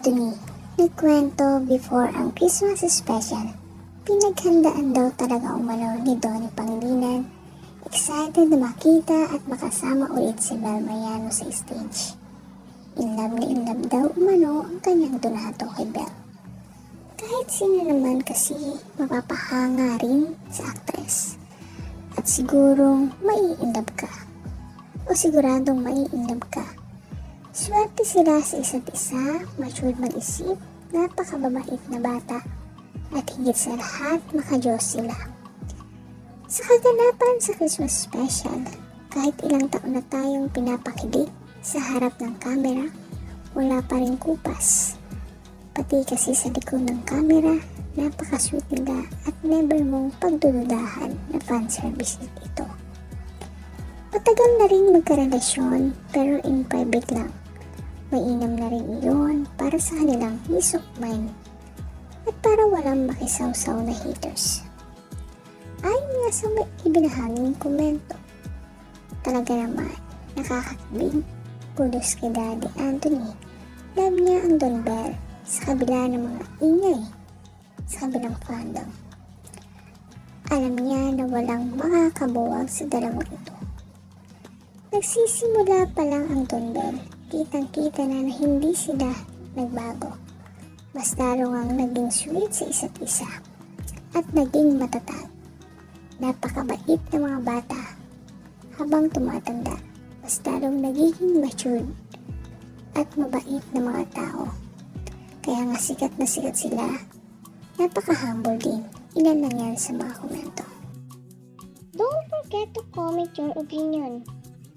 Anthony, nagkwento before ang Christmas special. Pinaghandaan daw talaga umano ni Donnie Pangilinan. Excited na makita at makasama ulit si Mel Mariano sa stage. In love na in love daw umano ang kanyang donato kay Belle. Kahit sino naman kasi mapapahanga rin sa actress. At sigurong mai-inlove ka. O siguradong mai-inlove ka. Swerte sila sa isa't isa, matured mag-isip, napakababait na bata, at higit sa lahat, makajos sila. Sa kaganapan sa Christmas special, kahit ilang taon na tayong pinapakilig sa harap ng camera, wala pa rin kupas. Pati kasi sa likod ng camera, napakasweet nila at never mong pagdududahan na fanservice ito. Matagal na rin magkarelasyon pero in private lang. Mainam na rin iyon para sa kanilang peace of mind at para walang makisawsaw na haters. Ayon nga sa may ibinahaging komento, talaga naman nakakakibig kudos kay Daddy Anthony. Love niya ang Don Bell sa kabila ng mga ingay sa kabilang fandom. Alam niya na walang makakabuwag sa dalawang ito. Nagsisimula pa lang ang Don Bell, kitang-kita na, na hindi sila nagbago. Mas lalo ang naging sweet sa isa't isa at naging matatag. Napakabait ng mga bata habang tumatanda. Mas lalong nagiging matured at mabait na mga tao. Kaya nga sikat na sikat sila. Napaka-humble din. Ilan lang yan sa mga komento. Don't forget to comment your opinion.